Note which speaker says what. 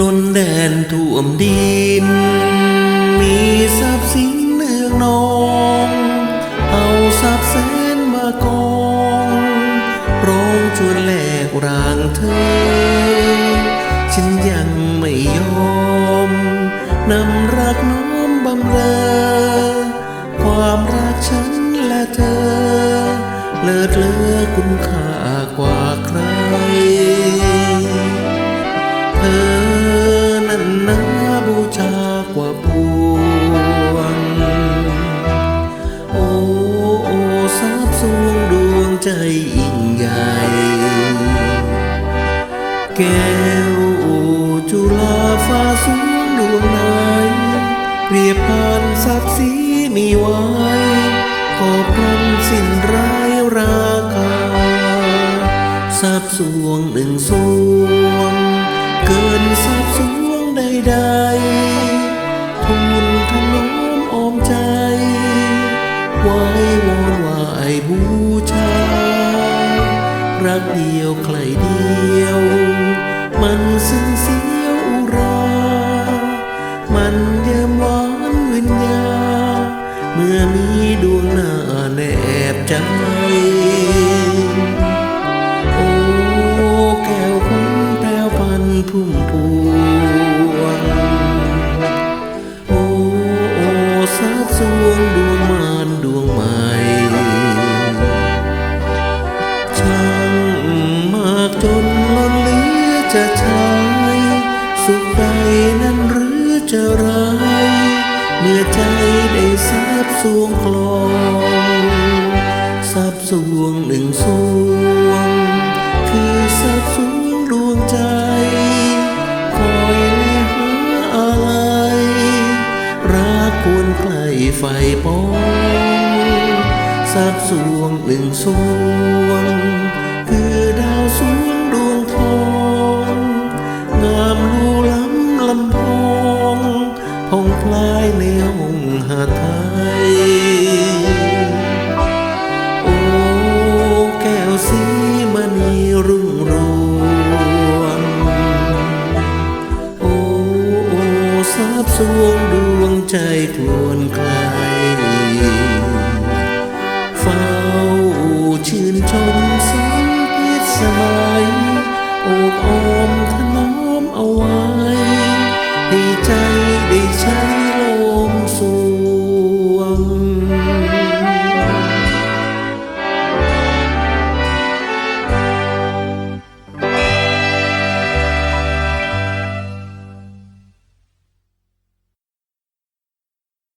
Speaker 1: ล้นแดนท่วมดิน มีทรัพย์สินเนืองนอง เอาทรัพย์แสนมากองร้องชวนแลกร่างเธอ ฉันยังไม่ยอม นำรักน้อมบำเรอ ความรักฉันและเธอ เลิศเลือคุณค่ากว่า แก้วจุฬาฟ้าสูงดวงไหนเปรียบพันศักดิ์ศรีมีไว้ก็พลันสิ้นร้ายราคาทรัพย์สวงหนึ่งสวง เกินทรัพย์สวงใดๆทูลถนอมอ้อมใจ ไว้วอนไหวบูชา รักเดียวใครเดียว มันซึ้งเสียวรา มันเยิมหวานวิญญา เมื่อมีดวงหน้าแนบใจ จะใช้สุขใดนั้นหรือจะร้ายเมื่อใจได้ทราบสวงคลองทราบสวงหนึ่งสวง คือทราบสวงดวงใจ คอยและหาอะไร รักควรใกล้ไฟปองทราบสวงหนึ่งสวง ลายในห้องหาไทย โอ้แก้วสีมณีรุ่งรวง โอ้โอ้สาบสวงดวงใจคลวนไกลเฝ้าชื่นชมสังพิษสมัยโอบอ้อมถนอมเอาไว้